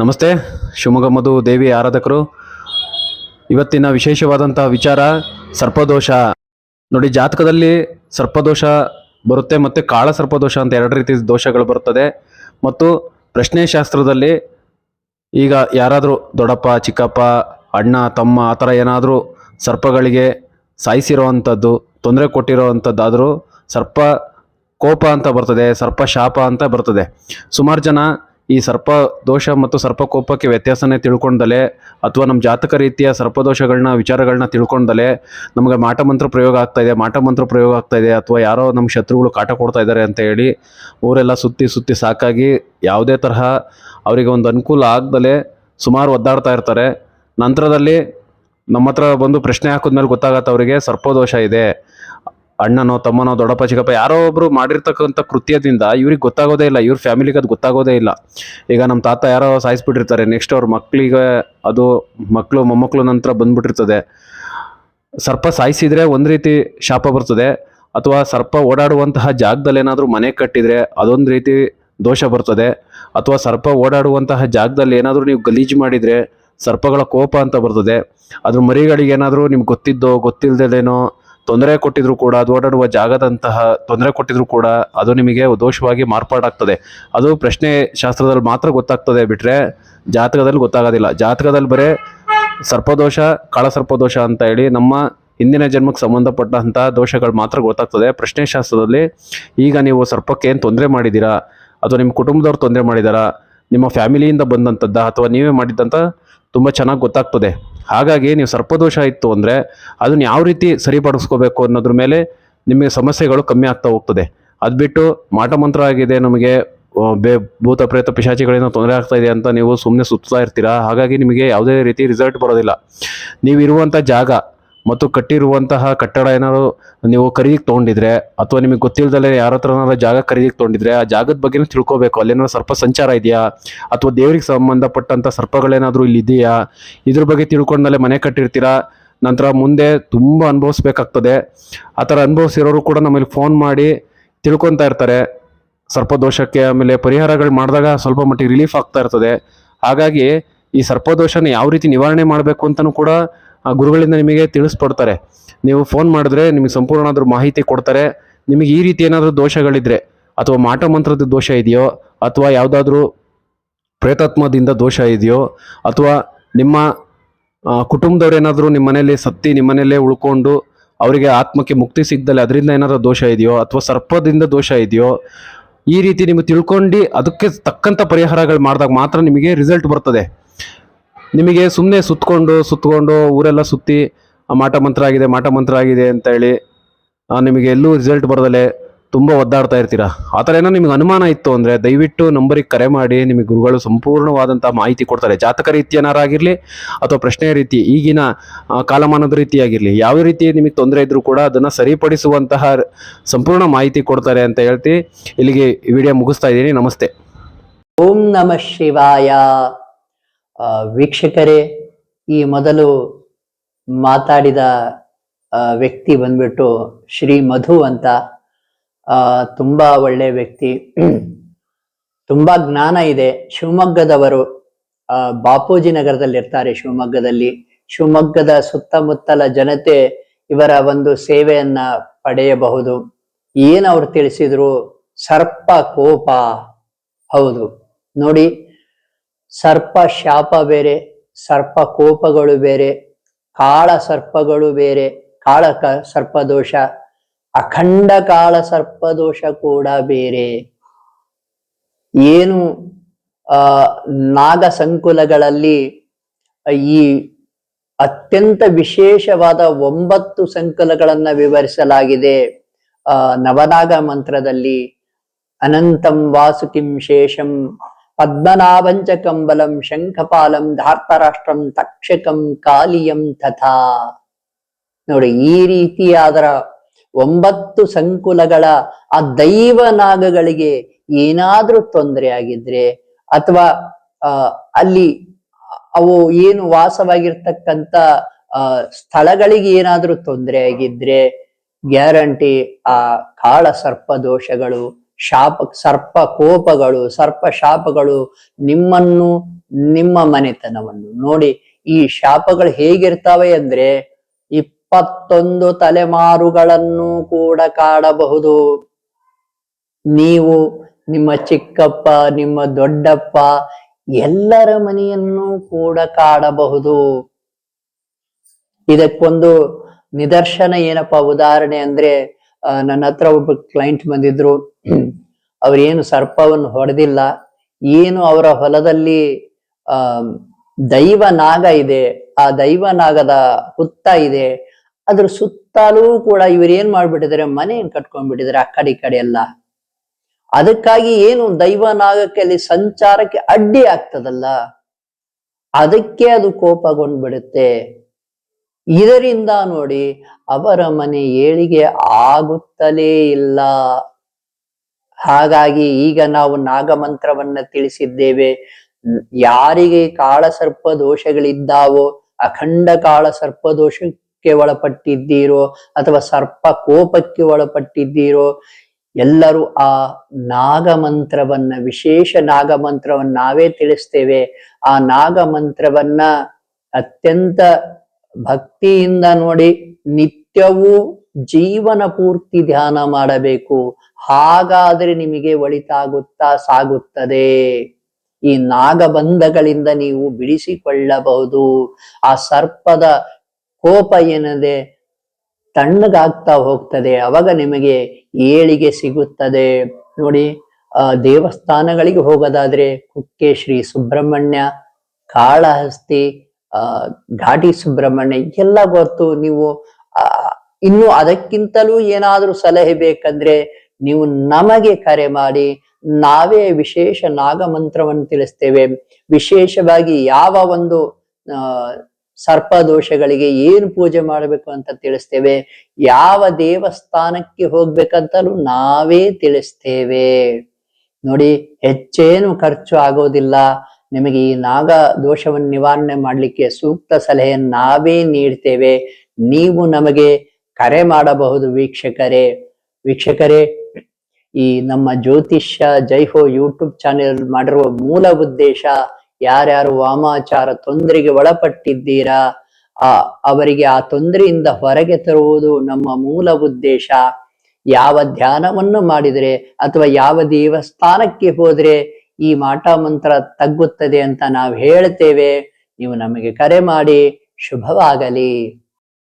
ನಮಸ್ತೆ, ಶಿವಮೊಗ್ಗ ಮಧು ದೇವಿ ಆರಾಧಕರು. ಇವತ್ತಿನ ವಿಶೇಷವಾದಂಥ ವಿಚಾರ ಸರ್ಪದೋಷ. ನೋಡಿ, ಜಾತಕದಲ್ಲಿ ಸರ್ಪದೋಷ ಬರುತ್ತೆ ಮತ್ತು ಕಾಳ ಸರ್ಪದೋಷ ಅಂತ ಎರಡು ರೀತಿ ದೋಷಗಳು ಬರುತ್ತದೆ. ಮತ್ತು ಪ್ರಶ್ನೆ ಶಾಸ್ತ್ರದಲ್ಲಿ ಈಗ ಯಾರಾದರೂ ದೊಡ್ಡಪ್ಪ, ಚಿಕ್ಕಪ್ಪ, ಅಣ್ಣ, ತಮ್ಮ ಆ ಥರ ಏನಾದರೂ ಸರ್ಪಗಳಿಗೆ ಸಾಯಿಸಿರೋ ಅಂಥದ್ದು ತೊಂದರೆ ಕೊಟ್ಟಿರೋ ಅಂಥದ್ದಾದರೂ ಸರ್ಪ ಕೋಪ ಅಂತ ಬರ್ತದೆ, ಸರ್ಪ ಶಾಪ ಅಂತ ಬರ್ತದೆ. ಸುಮಾರು ಜನ ಈ ಸರ್ಪ ದೋಷ ಮತ್ತು ಸರ್ಪಕೋಪಕ್ಕೆ ವ್ಯತ್ಯಾಸನೇ ತಿಳ್ಕೊಂಡಲೆ ಅಥವಾ ನಮ್ಮ ಜಾತಕ ರೀತಿಯ ಸರ್ಪದೋಷಗಳನ್ನ ವಿಚಾರಗಳನ್ನ ತಿಳ್ಕೊಂಡಲೆ ನಮಗೆ ಮಾಟ ಮಂತ್ರ ಪ್ರಯೋಗ ಆಗ್ತಾ ಇದೆ, ಮಾಟ ಮಂತ್ರ ಪ್ರಯೋಗ ಆಗ್ತಾ ಇದೆ ಅಥವಾ ಯಾರೋ ನಮ್ಮ ಶತ್ರುಗಳು ಕಾಟ ಕೊಡ್ತಾ ಇದ್ದಾರೆ ಅಂತ ಹೇಳಿ ಊರೆಲ್ಲ ಸುತ್ತಿ ಸುತ್ತಿ ಸಾಕಾಗಿ ಯಾವುದೇ ತರಹ ಅವರಿಗೆ ಒಂದು ಅನುಕೂಲ ಆಗ್ದಲೆ ಸುಮಾರು ಒದ್ದಾಡ್ತಾ ಇರ್ತಾರೆ. ನಂತರದಲ್ಲಿ ನಮ್ಮ ಹತ್ರ ಬಂದು ಪ್ರಶ್ನೆ ಹಾಕಿದ್ಮೇಲೆ ಗೊತ್ತಾಗತ್ತೆ ಅವರಿಗೆ ಸರ್ಪದೋಷ ಇದೆ. ಅಣ್ಣನೋ, ತಮ್ಮನೋ, ದೊಡ್ಡಪ್ಪ, ಚಿಕ್ಕಪ್ಪ ಯಾರೋ ಒಬ್ರು ಮಾಡಿರ್ತಕ್ಕಂಥ ಕೃತ್ಯದಿಂದ ಇವ್ರಿಗೆ ಗೊತ್ತಾಗೋದೇ ಇಲ್ಲ, ಇವ್ರ ಫ್ಯಾಮಿಲಿಗೆ ಅದು ಗೊತ್ತಾಗೋದೇ ಇಲ್ಲ. ಈಗ ನಮ್ಮ ತಾತ ಯಾರೋ ಸಾಯಿಸ್ಬಿಟ್ಟಿರ್ತಾರೆ ನೆಕ್ಸ್ಟ್ ಅವ್ರ ಮಕ್ಕಳಿಗೆ ಅದು ಮಕ್ಕಳು ಮೊಮ್ಮಕ್ಕಳು ನಂತರ ಬಂದ್ಬಿಟ್ಟಿರ್ತದೆ. ಸರ್ಪ ಸಾಯಿಸಿದ್ರೆ ಒಂದು ರೀತಿ ಶಾಪ ಬರ್ತದೆ, ಅಥವಾ ಸರ್ಪ ಓಡಾಡುವಂತಹ ಜಾಗದಲ್ಲಿ ಏನಾದರೂ ಮನೆ ಕಟ್ಟಿದರೆ ಅದೊಂದು ರೀತಿ ದೋಷ ಬರ್ತದೆ, ಅಥವಾ ಸರ್ಪ ಓಡಾಡುವಂತಹ ಜಾಗದಲ್ಲಿ ಏನಾದರೂ ನೀವು ಗಲೀಜು ಮಾಡಿದರೆ ಸರ್ಪಗಳ ಕೋಪ ಅಂತ ಬರ್ತದೆ. ಅದ್ರ ಮರಿಗಳಿಗೆ ಏನಾದರೂ ನಿಮ್ಗೆ ಗೊತ್ತಿದ್ದೋ ಗೊತ್ತಿಲ್ಲದೇನೋ ತೊಂದರೆ ಕೊಟ್ಟಿದ್ರು ಕೂಡ ಅದು ಓಡಾಡುವ ಜಾಗದಂತಹ ತೊಂದರೆ ಕೊಟ್ಟಿದ್ರು ಕೂಡ ಅದು ನಿಮಗೆ ದೋಷವಾಗಿ ಮಾರ್ಪಾಡಾಗ್ತದೆ. ಅದು ಪ್ರಶ್ನೆ ಶಾಸ್ತ್ರದಲ್ಲಿ ಮಾತ್ರ ಗೊತ್ತಾಗ್ತದೆ ಬಿಟ್ರೆ ಜಾತಕದಲ್ಲಿ ಗೊತ್ತಾಗೋದಿಲ್ಲ. ಜಾತಕದಲ್ಲಿ ಬರೇ ಸರ್ಪದೋಷ, ಕಾಳಸರ್ಪದೋಷ ಅಂತ ಹೇಳಿ ನಮ್ಮ ಹಿಂದಿನ ಜನ್ಮಕ್ಕೆ ಸಂಬಂಧಪಟ್ಟಂತಹ ದೋಷಗಳು ಮಾತ್ರ ಗೊತ್ತಾಗ್ತದೆ. ಪ್ರಶ್ನೆ ಶಾಸ್ತ್ರದಲ್ಲಿ ಈಗ ನೀವು ಸರ್ಪಕ್ಕೆ ಏನು ತೊಂದರೆ ಮಾಡಿದ್ದೀರಾ? ಅಥವಾ ನಿಮ್ಮ ಕುಟುಂಬದವ್ರು ತೊಂದರೆ ಮಾಡಿದಾರಾ ನಿಮ್ಮ ಫ್ಯಾಮಿಲಿಯಿಂದ ಬಂದಂಥದ್ದ? ಅಥವಾ ನೀವೇ ಮಾಡಿದ್ದಂಥ ತುಂಬ ಚೆನ್ನಾಗಿ ಗೊತ್ತಾಗ್ತದೆ. ಹಾಗಾಗಿ ನೀವು ಸರ್ಪದೋಷ ಇತ್ತು ಅಂದರೆ ಅದನ್ನು ಯಾವ ರೀತಿ ಸರಿಪಡಿಸ್ಕೋಬೇಕು ಅನ್ನೋದ್ರ ಮೇಲೆ ನಿಮಗೆ ಸಮಸ್ಯೆಗಳು ಕಮ್ಮಿ ಆಗ್ತಾ ಹೋಗ್ತದೆ. ಅದು ಬಿಟ್ಟು ಮಾಟ ಮಂತ್ರ ಆಗಿದೆ ನಮಗೆ ಬೇ, ಭೂತ, ಪ್ರೇತ, ಪಿಶಾಚಿಗಳಿಂದ ತೊಂದರೆ ಆಗ್ತಾ ಇದೆ ಅಂತ ನೀವು ಸುಮ್ಮನೆ ಸುತ್ತಾ ಇರ್ತೀರಾ? ಹಾಗಾಗಿ ನಿಮಗೆ ಯಾವುದೇ ರೀತಿ ರಿಸಲ್ಟ್ ಬರೋದಿಲ್ಲ. ನೀವು ಇರುವಂಥ ಜಾಗ ಮತ್ತು ಕಟ್ಟಿರುವಂತಹ ಕಟ್ಟಡ ಏನಾದ್ರು ನೀವು ಖರೀದಿಗೆ ತೊಗೊಂಡಿದ್ರೆ ಅಥವಾ ನಿಮಗೆ ಗೊತ್ತಿಲ್ಲದಲ್ಲೇ ಯಾರ ಹತ್ರ ಜಾಗ ಖರೀದಿಗೆ ತೊಗೊಂಡಿದ್ರೆ ಆ ಜಾಗದ ಬಗ್ಗೆನೂ ತಿಳ್ಕೊಬೇಕು. ಅಲ್ಲೇನೋ ಸರ್ಪ ಸಂಚಾರ ಇದೆಯಾ? ಅಥವಾ ದೇವ್ರಿಗೆ ಸಂಬಂಧಪಟ್ಟಂಥ ಸರ್ಪಗಳೇನಾದರೂ ಇಲ್ಲಿ ಇದೆಯಾ? ಇದ್ರ ಬಗ್ಗೆ ತಿಳ್ಕೊಂಡಲ್ಲೇ ಮನೆ ಕಟ್ಟಿರ್ತೀರಾ? ನಂತರ ಮುಂದೆ ತುಂಬ ಅನುಭವಿಸ್ಬೇಕಾಗ್ತದೆ. ಆ ಥರ ಅನುಭವಿಸಿರೋರು ಕೂಡ ನಮ್ಮಲ್ಲಿ ಫೋನ್ ಮಾಡಿ ತಿಳ್ಕೊತಾ ಇರ್ತಾರೆ. ಸರ್ಪದೋಷಕ್ಕೆ ಆಮೇಲೆ ಪರಿಹಾರಗಳು ಮಾಡಿದಾಗ ಸ್ವಲ್ಪ ಮಟ್ಟಿಗೆ ರಿಲೀಫ್ ಆಗ್ತಾ ಇರ್ತದೆ. ಹಾಗಾಗಿ ಈ ಸರ್ಪದೋಷನ ಯಾವ ರೀತಿ ನಿವಾರಣೆ ಮಾಡಬೇಕು ಅಂತಲೂ ಕೂಡ ಆ ಗುರುಗಳಿಂದ ನಿಮಗೆ ತಿಳಿಸ್ಕೊಡ್ತಾರೆ. ನೀವು ಫೋನ್ ಮಾಡಿದ್ರೆ ನಿಮಗೆ ಸಂಪೂರ್ಣವಾದ ಮಾಹಿತಿ ಕೊಡ್ತಾರೆ. ನಿಮಗೆ ಈ ರೀತಿ ಏನಾದರೂ ದೋಷಗಳಿದ್ರೆ ಅಥವಾ ಮಾಟ ಮಂತ್ರದ ದೋಷ ಇದೆಯೋ ಅಥವಾ ಯಾವುದಾದ್ರೂ ಪ್ರೇತಾತ್ಮದಿಂದ ದೋಷ ಇದೆಯೋ ಅಥವಾ ನಿಮ್ಮ ಕುಟುಂಬದವ್ರೇನಾದರೂ ನಿಮ್ಮ ಮನೇಲಿ ಸತ್ತಿ ನಿಮ್ಮ ಮನೇಲೇ ಉಳ್ಕೊಂಡು ಅವರಿಗೆ ಆತ್ಮಕ್ಕೆ ಮುಕ್ತಿ ಸಿಗ್ದಲ್ಲಿ ಅದರಿಂದ ಏನಾದರೂ ದೋಷ ಇದೆಯೋ ಅಥವಾ ಸರ್ಪದಿಂದ ದೋಷ ಇದೆಯೋ ಈ ರೀತಿ ನಿಮಗೆ ತಿಳ್ಕೊಂಡು ಅದಕ್ಕೆ ತಕ್ಕಂಥ ಪರಿಹಾರಗಳು ಮಾಡಿದಾಗ ಮಾತ್ರ ನಿಮಗೆ ರಿಸಲ್ಟ್ ಬರ್ತದೆ. ನಿಮಗೆ ಸುಮ್ಮನೆ ಸುತ್ತಕೊಂಡು ಸುತ್ತಕೊಂಡು ಊರೆಲ್ಲ ಸುತ್ತಿ ಮಾಟ ಮಂತ್ರ ಆಗಿದೆ, ಮಾಟ ಮಂತ್ರ ಆಗಿದೆ ಅಂತ ಹೇಳಿ ನಿಮಗೆ ಎಲ್ಲೂ ರಿಸಲ್ಟ್ ಬರೋದಲ್ಲ ತುಂಬ ಒದ್ದಾಡ್ತಾ ಇರ್ತೀರಾ? ಆ ಥರ ಏನೋ ನಿಮಗೆ ಅನುಮಾನ ಇತ್ತು ಅಂದರೆ ದಯವಿಟ್ಟು ನಂಬರಿಗೆ ಕರೆ ಮಾಡಿ, ನಿಮಗೆ ಗುರುಗಳು ಸಂಪೂರ್ಣವಾದಂಥ ಮಾಹಿತಿ ಕೊಡ್ತಾರೆ. ಜಾತಕ ರೀತಿಯನಾರಾಗಿರಲಿ ಅಥವಾ ಪ್ರಶ್ನೆ ರೀತಿ, ಈಗಿನ ಕಾಲಮಾನದ ರೀತಿಯಾಗಿರಲಿ ಯಾವ ರೀತಿ ನಿಮಗೆ ತೊಂದರೆ ಇದ್ರೂ ಕೂಡ ಅದನ್ನು ಸರಿಪಡಿಸುವಂತಹ ಸಂಪೂರ್ಣ ಮಾಹಿತಿ ಕೊಡ್ತಾರೆ ಅಂತ ಹೇಳ್ತಿ ಇಲ್ಲಿಗೆ ವಿಡಿಯೋ ಮುಗಿಸ್ತಾ ಇದ್ದೀನಿ. ನಮಸ್ತೆ. ಓಂ ನಮಃ ಶಿವಾಯ. ವೀಕ್ಷಕರೇ, ಈ ಮೊದಲು ಮಾತಾಡಿದ ವ್ಯಕ್ತಿ ಬಂದ್ಬಿಟ್ಟು ಶ್ರೀ ಮಧು ಅಂತ ತುಂಬ ಒಳ್ಳೆ ವ್ಯಕ್ತಿ. ತುಂಬಾ ಜ್ಞಾನ ಇದೆ. ಶಿವಮೊಗ್ಗದವರು ಬಾಪೂಜಿ ನಗರದಲ್ಲಿ ಇರ್ತಾರೆ ಶಿವಮೊಗ್ಗದಲ್ಲಿ. ಶಿವಮೊಗ್ಗದ ಸುತ್ತಮುತ್ತಲ ಜನತೆ ಇವರ ಒಂದು ಸೇವೆಯನ್ನ ಪಡೆಯಬಹುದು. ಏನು ಅವ್ರು ತಿಳಿಸಿದ್ರು? ಸರ್ಪ ಕೋಪ. ಹೌದು. ನೋಡಿ ಸರ್ಪ ಶಾಪ ಬೇರೆ, ಸರ್ಪ ಕೋಪಗಳು ಬೇರೆ, ಕಾಳ ಸರ್ಪಗಳು ಬೇರೆ, ಕಾಳ ಸರ್ಪದೋಷ ಅಖಂಡ ಕಾಳ ಸರ್ಪದೋಷ ಕೂಡ ಬೇರೆ. ಏನು, ಆ, ನಾಗ ಸಂಕುಲಗಳಲ್ಲಿ ಈ ಅತ್ಯಂತ ವಿಶೇಷವಾದ ಒಂಬತ್ತು ಸಂಕುಲಗಳನ್ನ ವಿವರಿಸಲಾಗಿದೆ, ಆ, ನವನಾಗ ಮಂತ್ರದಲ್ಲಿ, ಅನಂತಂ ವಾಸುಕಿಂ ಶೇಷಂ ಪದ್ಮನಾಭಂಚ ಕಂಬಲಂ ಶಂಖಪಾಲಂ ಧಾರ್ತರಾಷ್ಟ್ರಂ ತಕ್ಷಕಂ ಕಾಲಿಯಂ ತಥಾ ನೋಡಿ, ಈ ರೀತಿಯಾದರ ಒಂಬತ್ತು ಸಂಕುಲಗಳ ಆ ದೈವ ನಾಗಗಳಿಗೆ ಏನಾದ್ರೂ ತೊಂದರೆ ಆಗಿದ್ರೆ ಅಥವಾ ಅಲ್ಲಿ ಅವು ಏನು ವಾಸವಾಗಿರ್ತಕ್ಕಂಥ ಸ್ಥಳಗಳಿಗೆ ಏನಾದ್ರೂ ತೊಂದರೆ ಆಗಿದ್ರೆ ಗ್ಯಾರಂಟಿ ಆ ಕಾಳ ಸರ್ಪ ದೋಷಗಳು ಶಾಪ, ಸರ್ಪ ಕೋಪಗಳು, ಸರ್ಪ ಶಾಪಗಳು ನಿಮ್ಮನ್ನು, ನಿಮ್ಮ ಮನೆತನವನ್ನು. ನೋಡಿ, ಈ ಶಾಪಗಳು ಹೇಗಿರ್ತಾವೆ ಅಂದ್ರೆ ಇಪ್ಪತ್ತೊಂದು ತಲೆಮಾರುಗಳನ್ನು ಕೂಡ ಕಾಡಬಹುದು ನೀವು, ನಿಮ್ಮ ಚಿಕ್ಕಪ್ಪ, ನಿಮ್ಮ ದೊಡ್ಡಪ್ಪ ಎಲ್ಲರ ಮನೆಯನ್ನು ಕೂಡ ಕಾಡಬಹುದು ಇದಕ್ಕೊಂದು ನಿದರ್ಶನ ಏನಪ್ಪ, ಉದಾಹರಣೆ ಅಂದ್ರೆ ನನ್ನ ಹತ್ರ ಒಬ್ಬ ಕ್ಲೈಂಟ್ ಬಂದಿದ್ರು. ಅವ್ರೇನು ಸರ್ಪವನ್ನು ಹೊಡೆದಿಲ್ಲ, ಏನು ಅವರ ಹೊಲದಲ್ಲಿ, ಆ, ದೈವ ನಾಗ ಇದೆ, ಆ ದೈವ ನಾಗದ ಹುತ್ತ ಇದೆ, ಅದ್ರ ಸುತ್ತಲೂ ಕೂಡ ಇವ್ರು ಏನ್ ಮಾಡ್ಬಿಟ್ಟಿದ್ದಾರೆ ಮನೆಯನ್ನು ಕಟ್ಕೊಂಡ್ಬಿಟ್ಟಿದ್ದಾರೆ ಆ ಕಡೆ ಈ ಕಡೆ ಎಲ್ಲ. ಅದಕ್ಕಾಗಿ ಏನು ದೈವ ನಾಗಕ್ಕೆ ಅಲ್ಲಿ ಸಂಚಾರಕ್ಕೆ ಅಡ್ಡಿ ಆಗ್ತದಲ್ಲ? ಅದಕ್ಕೆ ಅದು ಕೋಪಗೊಂಡ್ಬಿಡುತ್ತೆ. ಇದರಿಂದ ನೋಡಿ ಅವರ ಮನೆ ಏಳಿಗೆ ಆಗುತ್ತಲೇ ಇಲ್ಲ. ಹಾಗಾಗಿ ಈಗ ನಾವು ನಾಗಮಂತ್ರವನ್ನ ತಿಳಿಸಿದ್ದೇವೆ. ಯಾರಿಗೆ ಕಾಳಸರ್ಪ ದೋಷಗಳಿದ್ದಾವೋ, ಅಖಂಡ ಕಾಳ ಸರ್ಪ ದೋಷಕ್ಕೆ ಒಳಪಟ್ಟಿದ್ದೀರೋ, ಅಥವಾ ಸರ್ಪ ಕೋಪಕ್ಕೆ ಒಳಪಟ್ಟಿದ್ದೀರೋ, ಎಲ್ಲರೂ ಆ ನಾಗಮಂತ್ರವನ್ನ, ವಿಶೇಷ ನಾಗಮಂತ್ರವನ್ನ ನಾವೇ ತಿಳಿಸ್ತೇವೆ. ಆ ನಾಗಮಂತ್ರವನ್ನ ಅತ್ಯಂತ ಭಕ್ತಿಯಿಂದ ನೋಡಿ ನಿತ್ಯವೂ ಜೀವನ ಪೂರ್ತಿ ಧ್ಯಾನ ಮಾಡಬೇಕು. ಹಾಗಾದ್ರೆ ನಿಮಗೆ ಒಳಿತಾಗುತ್ತಾ ಸಾಗುತ್ತದೆ. ಈ ನಾಗಬಂಧಗಳಿಂದ ನೀವು ಬಿಡಿಸಿಕೊಳ್ಳಬಹುದು. ಆ ಸರ್ಪದ ಕೋಪ ಏನದೆ, ತಣ್ಣಗಾಗ್ತಾ ಹೋಗ್ತದೆ. ಅವಾಗ ನಿಮಗೆ ಏಳಿಗೆ ಸಿಗುತ್ತದೆ. ನೋಡಿ, ಆ ದೇವಸ್ಥಾನಗಳಿಗೆ ಹೋಗೋದಾದ್ರೆ ಕುಕ್ಕೆ ಶ್ರೀ ಸುಬ್ರಹ್ಮಣ್ಯ, ಕಾಳಹಸ್ತಿ ಘಾಟಿ ಸುಬ್ರಹ್ಮಣ್ಯ, ಎಲ್ಲ ಗೊತ್ತು. ನೀವು ಇನ್ನು ಅದಕ್ಕಿಂತಲೂ ಏನಾದರೂ ಸಲಹೆ ಬೇಕಂದ್ರೆ ನೀವು ನಮಗೆ ಕರೆ ಮಾಡಿ, ನಾವೇ ವಿಶೇಷ ನಾಗಮಂತ್ರವನ್ನು ತಿಳಿಸ್ತೇವೆ. ವಿಶೇಷವಾಗಿ ಯಾವ ಒಂದು ಸರ್ಪ ದೋಷಗಳಿಗೆ ಏನು ಪೂಜೆ ಮಾಡಬೇಕು ಅಂತ ತಿಳಿಸ್ತೇವೆ. ಯಾವ ದೇವಸ್ಥಾನಕ್ಕೆ ಹೋಗ್ಬೇಕಂತಲೂ ನಾವೇ ತಿಳಿಸ್ತೇವೆ. ನೋಡಿ, ಹೆಚ್ಚೇನು ಖರ್ಚು ಆಗೋದಿಲ್ಲ. ನಿಮಗೆ ಈ ನಾಗ ದೋಷವನ್ನು ನಿವಾರಣೆ ಮಾಡಲಿಕ್ಕೆ ಸೂಕ್ತ ಸಲಹೆಯನ್ನು ನಾವೇ ನೀಡ್ತೇವೆ. ನೀವು ನಮಗೆ ಕರೆ ಮಾಡಬಹುದು ವೀಕ್ಷಕರೇ. ವೀಕ್ಷಕರೇ, ಈ ನಮ್ಮ ಜ್ಯೋತಿಷ್ಯ ಜೈಹೋ ಯೂಟ್ಯೂಬ್ ಚಾನೆಲ್ ಮಾಡಿರುವ ಮೂಲ ಉದ್ದೇಶ ಯಾರ್ಯಾರು ವಾಮಾಚಾರ ತೊಂದರೆಗೆ ಒಳಪಟ್ಟಿದ್ದೀರಾ, ಆ, ಅವರಿಗೆ ಆ ತೊಂದರೆಯಿಂದ ಹೊರಗೆ ತರುವುದು ನಮ್ಮ ಮೂಲ ಉದ್ದೇಶ. ಯಾವ ಧ್ಯಾನವನ್ನು ಮಾಡಿದರೆ ಅಥವಾ ಯಾವ ದೇವಸ್ಥಾನಕ್ಕೆ ಹೋದರೆ ಈ ಮಾಟ ಮಂತ್ರ ತಗ್ಗುತ್ತದೆ ಅಂತ ನಾವು ಹೇಳ್ತೇವೆ. ನೀವು ನಮಗೆ ಕರೆ ಮಾಡಿ, ಶುಭವಾಗಲಿ.